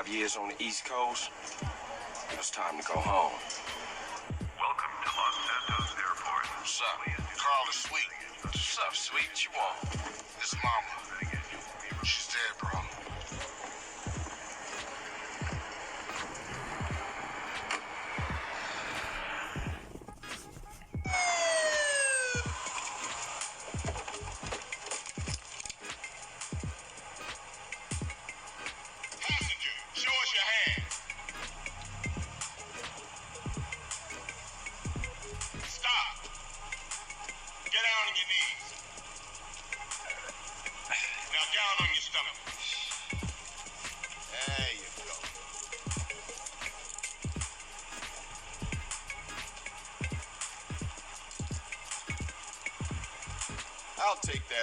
five years on the East Coast, it was time to go home. Welcome to Los Santos Airport. What's up? Carl is sweet. What's up, sweet? What you want? This mama. She's dead, bro.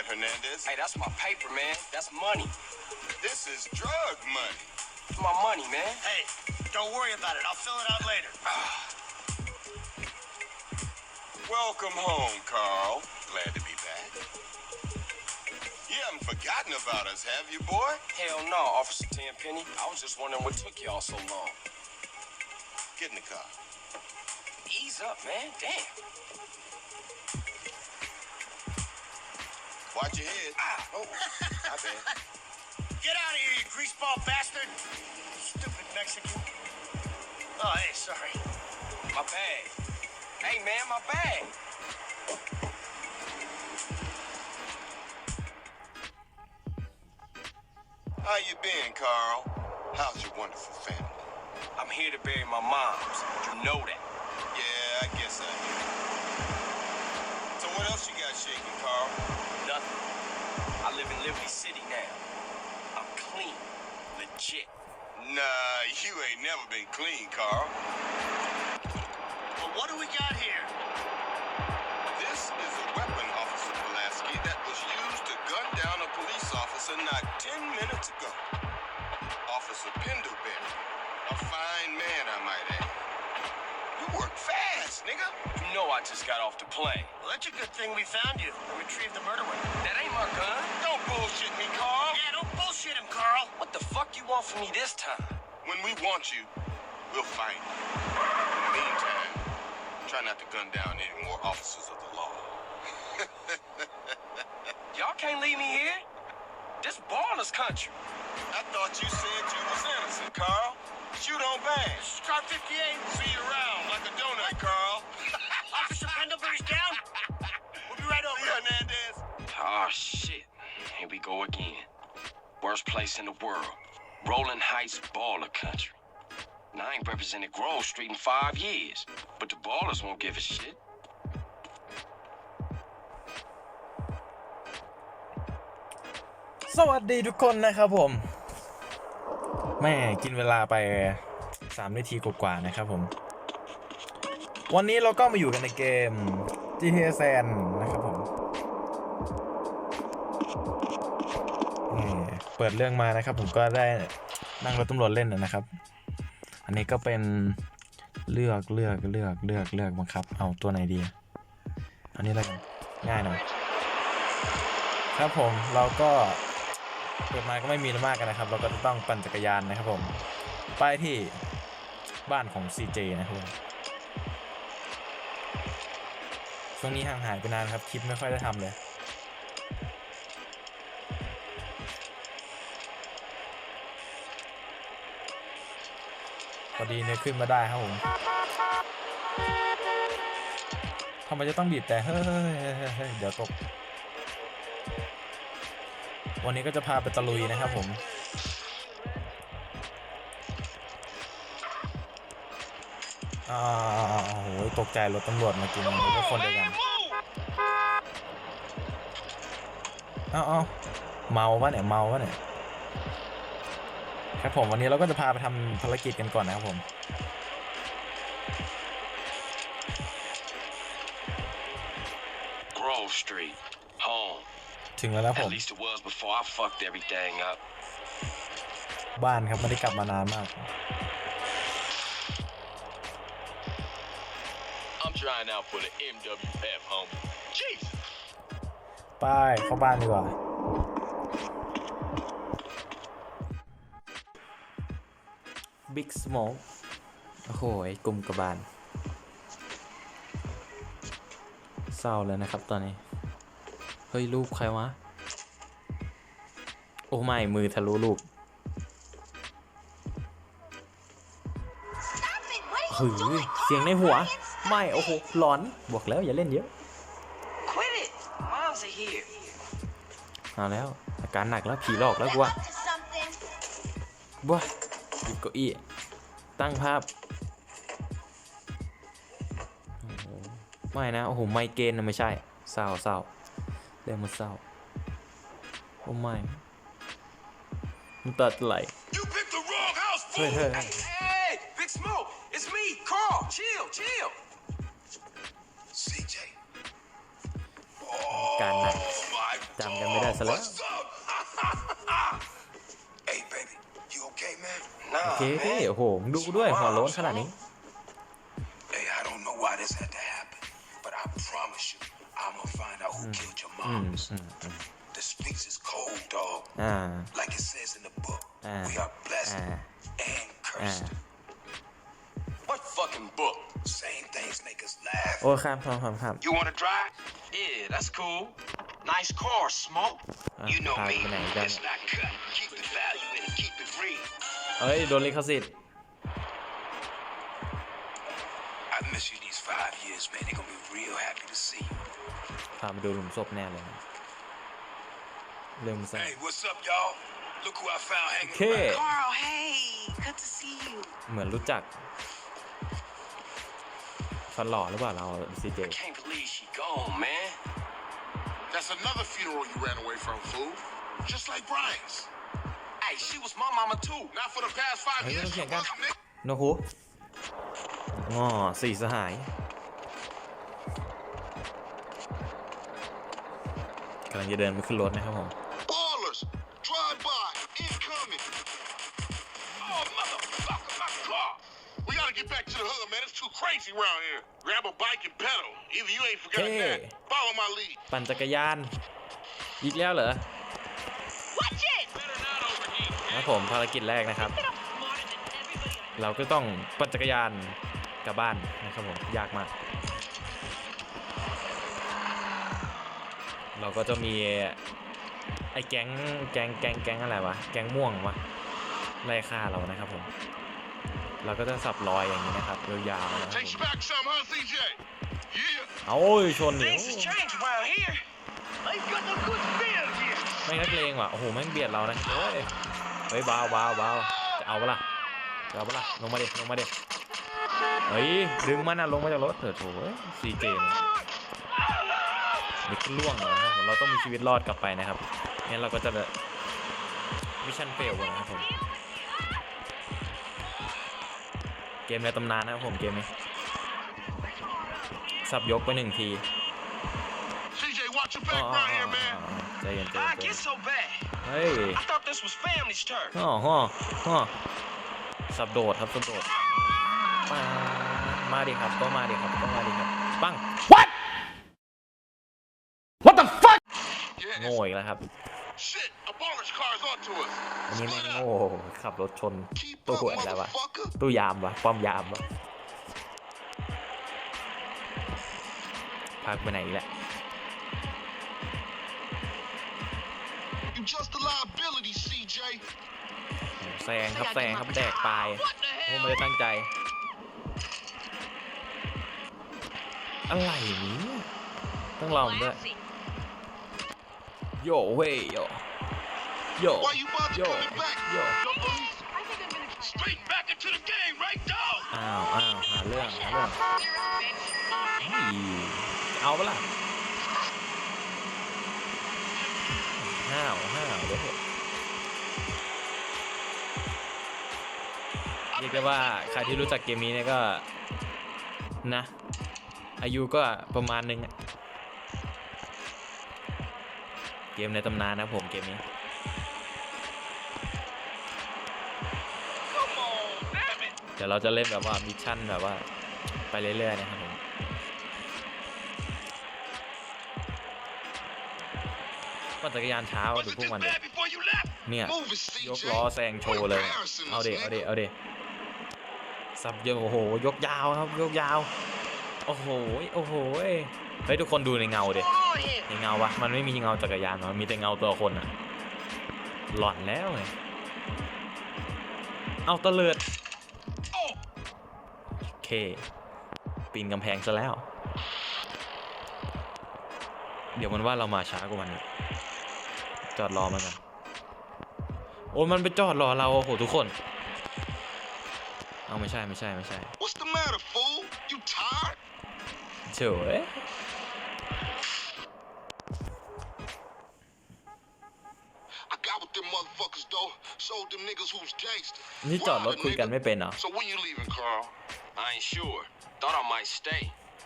Hernandez. Hey, that's my paper, man. That's money. This is drug money. It's my money, man. Hey, don't worry about it. I'll fill it out later. Welcome home, Carl. Glad to be back. You haven't forgotten about us, have you, boy? Hell no, Officer Tenpenny. I was just wondering what took y'all so long. Get in the car. Ease up, man. Damn. Watch your head. Ah, oh, my bad. Get out of here, you greaseball bastard! Stupid Mexican. Oh, hey, sorry. My bag. Hey, man, my bag. How you been, Carl? How's your wonderful family? I'm here to bury my moms. You know that. Yeah, I guess I do. So what else you got shaking, Carl? Liberty City now. I'm clean. Legit. Nah, you ain't never been clean, Carl. Well, what do we got here? This is a weapon, Officer Pulaski, that was used to gun down a police officer not 10 minutes ago. Officer Pendleberry. A fine man, I might add. Work fast, nigga. You know I just got off the plane. Well, that's a good thing we found you. We retrieved the murder weapon. That ain't my gun. Don't bullshit me, Carl. Yeah, don't bullshit him, Carl. What the fuck you want from me this time? When we want you, we'll find you. In the meantime, try not to gun down any more officers of the law. Y'all can't leave me here. This baller's country. I thought you said you was innocent, Carl. Shoot on bang. This is car 58. See you around like a donut, Carl. Officer Pendlebury's down. We'll be right over. See Hernandez. Oh shit. Here we go again. Worst place in the world. Rolling Heights baller country. Now I ain't represented Grove Street in five years. But the ballers won't give a shit. สวัสดีทุกคนนะครับผม แม่กินเวลาไป 3 นาทีกว่าๆนะครับผม วันนี้เราก็มาอยู่กันในเกม GTA San นะครับผม เปิดเรื่องมานะครับผมก็ได้นั่งรถตำรวจเล่นนะนะครับ อันนี้ก็เป็นเลือกเลือกเลือกเลือกเลือกบังคับ เอาตัวไหนดี อันนี้แล้วกันง่ายหน่อยครับผมเราก็ เปิดมาก็ไม่มีอะไรมากกันนะครับ เราก็จะต้องปั่นจักรยานนะครับผมไปที่บ้านของ CJ นะครับช่วงนี้ห่างหายไปนานครับ คลิปไม่ค่อยได้ทำเลย พอดีเนี่ยขึ้นมาได้ครับผมทำไมจะต้องบีบแต่เฮ้ยเดี๋ยวตก วันนี้ก็จะพาไปตะลุยนะครับผมอ่าโอ้โหตกใจรถตำรวจมากินนี่ก็คนเดียวกันเอ้าเอ้าเมาวะเนี่ยเมาวะเนี่ยครับผมวันนี้เราก็จะพาไปทำภารกิจกันก่อนนะครับผม Grove Street. ถึงแล้วนะผ At ม least it was before I fucked everything up. บ้านครับไม่ได้กลับมานานมาก I'm trying out for the MWF, homie. Jesus. ไป้ายเข้าบ้านดีกว่า Big Smoke โอ้โหไอ้กลุ่มกระบาลเศร้าเลยนะครับตอนนี้เฮ้ยรูปใครวะ โอ้ไม่ มือทะลุลูกเฮ้ยเสียงในหัว ไม่ โอ้โหหลอน บอกแล้วอย่าเล่นเยอะเอาแล้ว อาการหนักแล้วผีหลอกแล้วกูว่าบ้าหยิบเก้าอี้ ตั้งภาพไม่นะ โอ้โห ไมเกรนนะไม่ใช่เศร้าเศร้า เรื่องมันเศร้าโอ้ไม่มันตัดไหล You picked the wrong house, เฮ้ย fool! เฮ้ยเฮ้ย Hey, Big Smoke. It's me, Carl. Chill, chill. CJ. การหนัก Oh my จำกันไม่ได้ซะแล้ว What's up? hey, baby. You okay, man? โอ Nah, เคโอเค man. โอ้โหมึงดูด้วย หัวโล้นขนาดนี้ your อืม moms. อืมอืม The streets is cold, dog. อ่า Like it says in the book, Ah. we are blessed Ah. and อ่า cursed. What fucking book? Same things make us laugh. โอ้ข้ามข้ามข้ามข้าม You wanna drive? Yeah, that's cool. Nice car, Smoke. Ah, You know ah, me. good night, good It's not cut. Keep the value in it. Keep it real. เอ้ย โดนลิขสิทธิ์ I miss you these five years, man. They're gonna be real happy to see you. พาไปดูหลุมศพแน่เลยนะ เรื่องมันเศร้า Hey, what's up, y'all? Look who I found hanging โอเค around. Carl, hey, good to see you. เหมือนรู้จักฟันหล่อหรือเปล่าเราซีเจ Can't believe she gone, man. That's another funeral you ran away from, fool. Just like Brian's. Hey, she was my mama too. Not for the past five Hey, years. don't you get gun. welcome, nigga. โนคุอ๋อสี่สหายกำลังจะเดินไปขึ้นรถนะครับผม Ballers, drive by, incoming. Oh, motherfucker, my car. We gotta get back to the hood, man. It's too crazy around here. Grab a bike and pedal. Either you ain't forgot Hey. that. Follow my lead. ปั่นจักรยาน อีกแล้วเหรอ Watch it! ครับผมภารกิจแรกนะครับ เราก็ต้องปั่นจักรยานกลับบ้านนะครับผม ยากมาก เราก็จะมีไอ้แก๊งแก๊งแก๊งแก๊งอะไรวะ แก๊งม่วงวะไล่ฆ่าเรานะครับผม เราก็จะสับรอยอย่างนี้นะครับยาวๆนะครับผ Takes ม you back some, huh, CJ? Yeah. เอาโอ้ยชนเนี่ย Things has changed around here. I've got a good feel here. ไม่นักเลงว่ะ โอ้โหแม่งเบียดเรานะเฮ้ยเฮ้ยเบาเบาเบาจะเอาปะล่ะจะเอาปะล่ะลงมาดิลงมาดิเฮ้ยดึงมันนะลงมาจากรถเถอะโถ่ซีเจนเด็กก็ล่วงเลยนะครับผมเราต้องมีชีวิตรอดกลับไปนะครับ งั้นเราก็จะแบบมิชชั่นเฟลนะครับผมเกมในตำนานนะครับผมเกมนี้สับยกไปหนึ่งที CJ, watch your อ๋อ back อ๋อ right อ๋อ here, man. อ๋อใจเย็นใจ Why เย็น get so bad? เฮ้ย I thought this was family's turn. ฮ่อฮ่อฮ่อสับโดดครับสับโดดมามาดิครับก็มาดิครับก็มาดิครับปัง Yeah, โง่อีกแล้วครับ shit. A baller's car is onto us. อันนี้แม่ง Split โง่ up. ขับรถชน Keep ตู้ up, หวยแล้ววะ motherfucker. ตู้ยามวะป้อมยามวะพักไปไหนอีกแหละ You just a liability, CJ. แซงครับแซงครับแดกปลายโอ้ไม่ได้ตั้งใจ อะไรนี้ต้องลองด้วย โยเว้ยโยโย Why you bother Yo, coming back? yo. Yo, police. Straight back into the game, right, dog? อ้าวอ้าวหาเรื่องหาเรื่องเฮ้ยจะเอาปะล่ะห้าวห้าวเดี๋ยวเถอะเรียกได้ว่าใครที่รู้จักเกมนี้เนี่ยก็นะ อายุก็ประมาณนึงอะ เกมในตำนานนะผมเกมนี้เดี๋ยวเราจะเล่นแบบว่ามิชชั่นแบบว่าไปเรื่อยๆนะครับผมปั่นจักรยานเช้าดูพวกมันเนี่ยยกล้อแซงโชว์เลย เอา us, เดเอาเด nigga. เอาเดสับเยอะโอ้โห ยกยาวครับ ยกยาว โอ้โห โอ้โห เฮ้ย ทุกคนดูในเงาเดิ ในเงาปะมันไม่มีเงาจักรยานหรอมีแต่เงาตัวคนอะหลอนแล้วไงเอาตะเลิดโอเค ปีนกำแพงซะแล้ว เดี๋ยวมันว่าเรามาช้ากว่ามันอีกจอดรอมันกันโอ้ยมันไปจอดรอเราโอ้โหทุกคน เอาไม่ใช่ไม่ใช่ไม่ใช่ What's the matter, fool? You tired? เฉย Showed them niggas who's gangster. นี่จอดรถคุยกันไม่เป็นเหรอ So when you leaving, Carl? I ain't sure. Thought I might stay.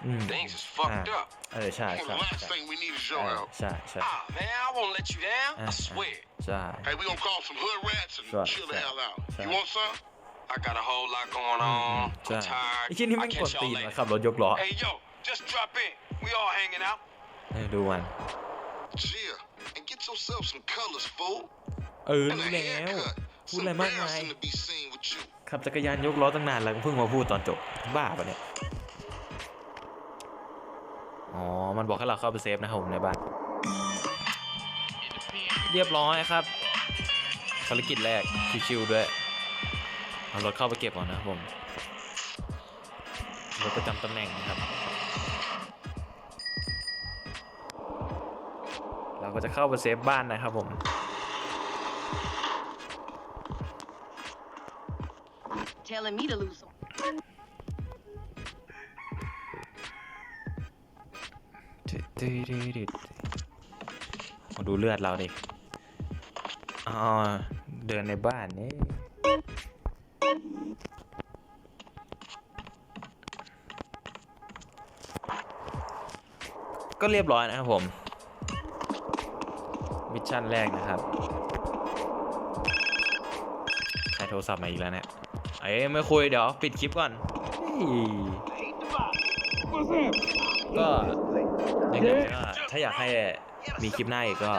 อืม Things is fucked อ่า up. เออใช่ Hey, ใช่ the last ใช่ thing we need is เอ your อ help. ใช่ใช่ Ah, man, I won't let you down. อ่า I swear. ใช่ Hey, we gonna call some hood rats and Sure, chill the sure, hell out. sure. You want some? I got a whole lot going on. ใช่ I'm tired. ไอ้ที่นี่ I'll มันกด catch ตี y'all นมา later. ขับรถยกล้อ Hey, yo, just drop in. We all hanging out. เออดูมัน Chill and get yourself some colors, fool. เออรู้แล้วพูดอะไรมากมายขับจักรยานยกล้อตั้งนานแล้วเพิ่งมาพูดตอนจบบ้าปะเนี่ยอ๋อ มันบอกให้เราเข้าไปเซฟนะครับผมในบ้าน เรียบร้อยครับภารกิจแรกชิวๆด้วยเอารถเข้าไปเก็บก่อนนะครับผมรถประจำตำแหน่งนะครับ เราก็จะเข้าไปเซฟบ้านนะครับผม Telling me to lose some. มาดูเลือดเราดิอ๋อเดินในบ้านนี่ ก็เรียบร้อยนะครับผม มิชชั่นแรกนะครับ ใช้โทรศัพท์มาอีกแล้วเนี่ย เอ้ยไม่คุยเดี๋ยวปิดคลิปก่อนเฮ้ยก็ยังไงก็ถ้าอยากให้มีคลิปหน้าอีกก็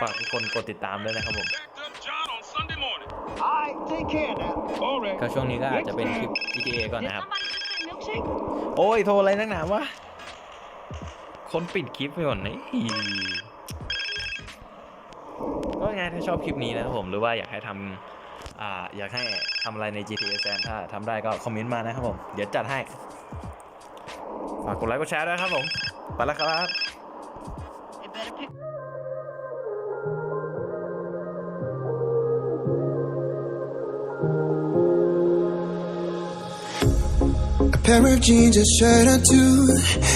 ฝากทุกคนกดติดตามด้วยนะครับผม Backed up John on Sunday morning. All right, take care now. All right. ก็ช่วงนี้ก็อาจจะเป็นคลิป GTA ก่อน Did นะครับ somebody just say milkshake? โอ้ยโทรอะไรนักหนาวะ คนปิดคลิปไปก่อนนี่ก็ยังไงถ้าชอบคลิปนี้นะครับผมหรือว่าอยากให้ทำ อ่าอยากให้ทำอะไรใน GTA San ถ้าทำได้ก็คอมเมนต์มานะครับผม เดี๋ยวจัดให้ ฝากกดไลค์กดแชร์ด้วยครับผม ไปแล้วครับ They better pick. A pair of jeans, a shirt or two.